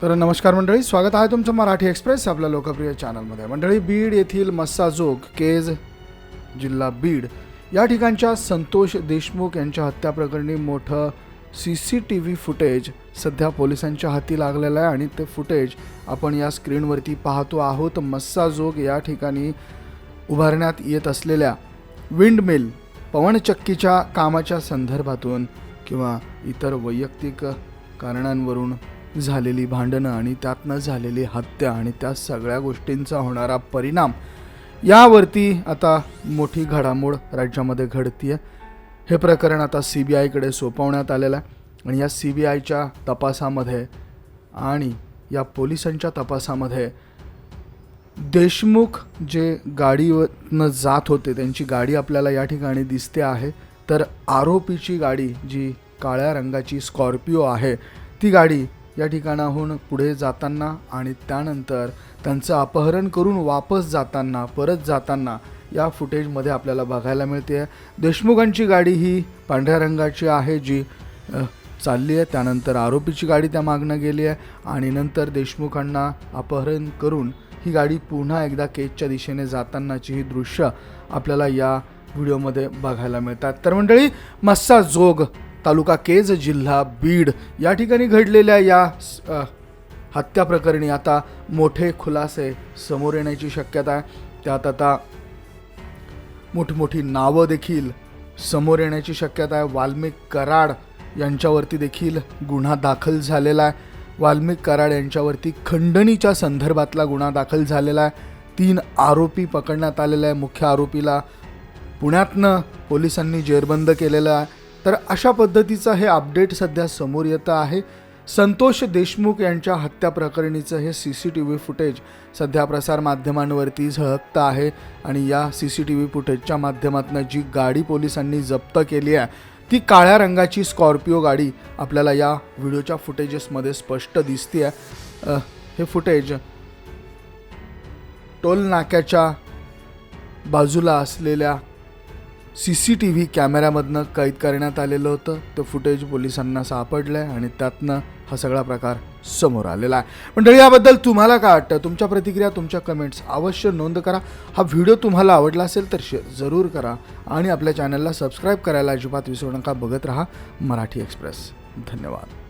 तर नमस्कार मंडळी स्वागत आहे तुमचं मराठी एक्सप्रेस आपल्या लोकप्रिय चॅनलमध्ये. मंडळी बीड येथील मस्साजोग केज जिल्हा बीड या ठिकाणच्या संतोष देशमुख यांच्या हत्या प्रकरणी मोठं C C T V footage सध्या पोलिसांच्या हाती लागलेलं आहे आणि ते फुटेज आपण या स्क्रीनवरती पाहतो आहोत. मस्साजोग या ठिकाणी उभारण्यात येत असलेल्या विंडमिल पवनचक्कीच्या कामाच्या संदर्भातून किंवा इतर वैयक्तिक कारणांवरून झालेली भांडणं आणि त्यातनं झालेली हत्या आणि त्या सगळ्या गोष्टींचा होणारा परिणाम यावरती आता मोठी घडामोड राज्यामध्ये घडती आहे हे प्रकरण आता सी बी आयकडे सोपवण्यात आलेलं आहे आणि या सी बी आयच्या तपासामध्ये आणि या पोलिसांच्या तपासामध्ये देशमुख जे गाडीवरनं जात होते त्यांची गाडी आपल्याला या ठिकाणी दिसते आहे तर आरोपीची गाडी जी काळ्या रंगाची स्कॉर्पिओ आहे ती गाडी या ठिकाणाहून पुढे जाताना आणि त्यानंतर त्यांचं अपहरण करून वापस जाताना परत जाताना या फुटेजमध्ये आपल्याला बघायला मिळते. आहे देशमुखांची गाडी ही पांढऱ्या रंगाची आहे जी चालली आहे. त्यानंतर आरोपीची गाडी त्या मागणं गेली आहे आणि नंतर देशमुखांना अपहरण करून ही गाडी पुन्हा एकदा केजच्या दिशेने जातानाची ही दृश्य आपल्याला या व्हिडिओमध्ये बघायला मिळतात. तर मंडळी मस्सा जोग तालुका केज जिल्हा बीड या ठिकाणी घडलेल्या या हत्या प्रकरणी आता मोठे खुलासे समोर येण्याची शक्यता आहे. त्यात आता मोठमोठी नावं देखील समोर येण्याची शक्यता आहे. वाल्मिक कराड यांच्यावरती देखील गुन्हा दाखल झालेला आहे. वाल्मिक कराड यांच्यावरती खंडणीच्या संदर्भातला गुन्हा दाखल झालेला आहे. तीन आरोपी पकडण्यात आलेला आहे मुख्य आरोपीला पुण्यातनं पोलिसांनी जेरबंद केलेलं आहे. तर अशा पद्धतीचं हे अपडेट सध्या समोर येतं आहे. संतोष देशमुख यांच्या हत्या प्रकरणीचं हे C C T V footage सध्या प्रसारमाध्यमांवरती झळकतं आहे आणि या सी सी टी व्ही फुटेजच्या माध्यमातून जी गाडी पोलिसांनी जप्त केली आहे ती काळ्या रंगाची स्कॉर्पिओ गाडी आपल्याला या व्हिडिओच्या फुटेजेसमध्ये स्पष्ट दिसते आहे हे फुटेज टोल नाक्याच्या बाजूला असलेल्या सी सी टी व्ही कॅमेऱ्यामधनं कैद करण्यात आलेलं होतं. ते फुटेज पोलिसांना सापडलं आहे आणि त्यातनं हा सगळा प्रकार समोर आलेला आहे. मंडळी याबद्दल तुम्हाला काय वाटतं? तुमच्या प्रतिक्रिया तुमच्या कमेंट्स अवश्य नोंद करा. हा व्हिडिओ तुम्हाला आवडला असेल तर शेअर जरूर करा आणि आपल्या चॅनलला सबस्क्राईब करायला अजिबात विसरू नका. बघत राहा मराठी एक्सप्रेस धन्यवाद.